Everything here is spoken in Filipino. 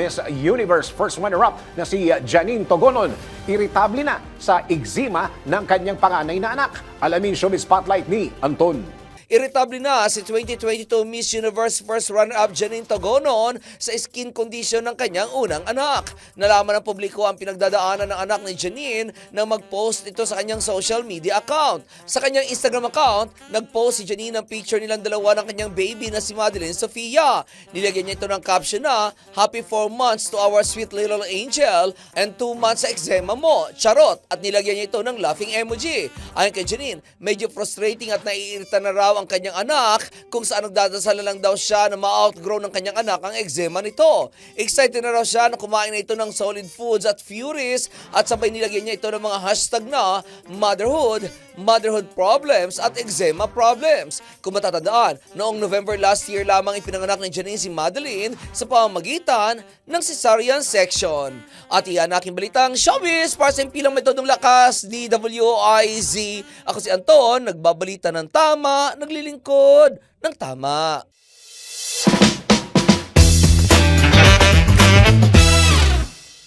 Miss Universe First Runner-Up na si Janine Togonon. Irritable na sa eczema ng kanyang panganay na anak. Alamin Showbiz Spotlight ni Anton. Irritable na si 2022 Miss Universe First Runner-Up Janine Togonon sa skin condition ng kanyang unang anak. Nalaman ng publiko ang pinagdadaanan ng anak ni Janine nang mag-post ito sa kanyang social media account. Sa kanyang Instagram account, nag-post si Janine ng picture nilang dalawa ng kanyang baby na si Madeline Sofia. Nilagyan niya ito ng caption na, Happy 4 months to our sweet little angel and 2 months sa eczema mo. Charot! At nilagyan niya ito ng laughing emoji. Ayon kay Janine, medyo frustrating at naiirita na raw ang kanyang anak kung saan nagdadasal na lang daw siya na ma-outgrow ng kanyang anak ang eczema nito. Excited na raw siya na kumain na ito ng solid foods at Furies at sabay nilagyan niya ito ng mga hashtag na motherhood, motherhood problems at eczema problems. Kung matatandaan, noong November last year lamang ipinanganak ni Janine si Madeline sa pamamagitan ng cesarean section. At iyan aking balitang showbiz para sa impilang metodong lakas, DWIZ. Ako si Anton, nagbabalita ng tama, naglilingkod ng tama.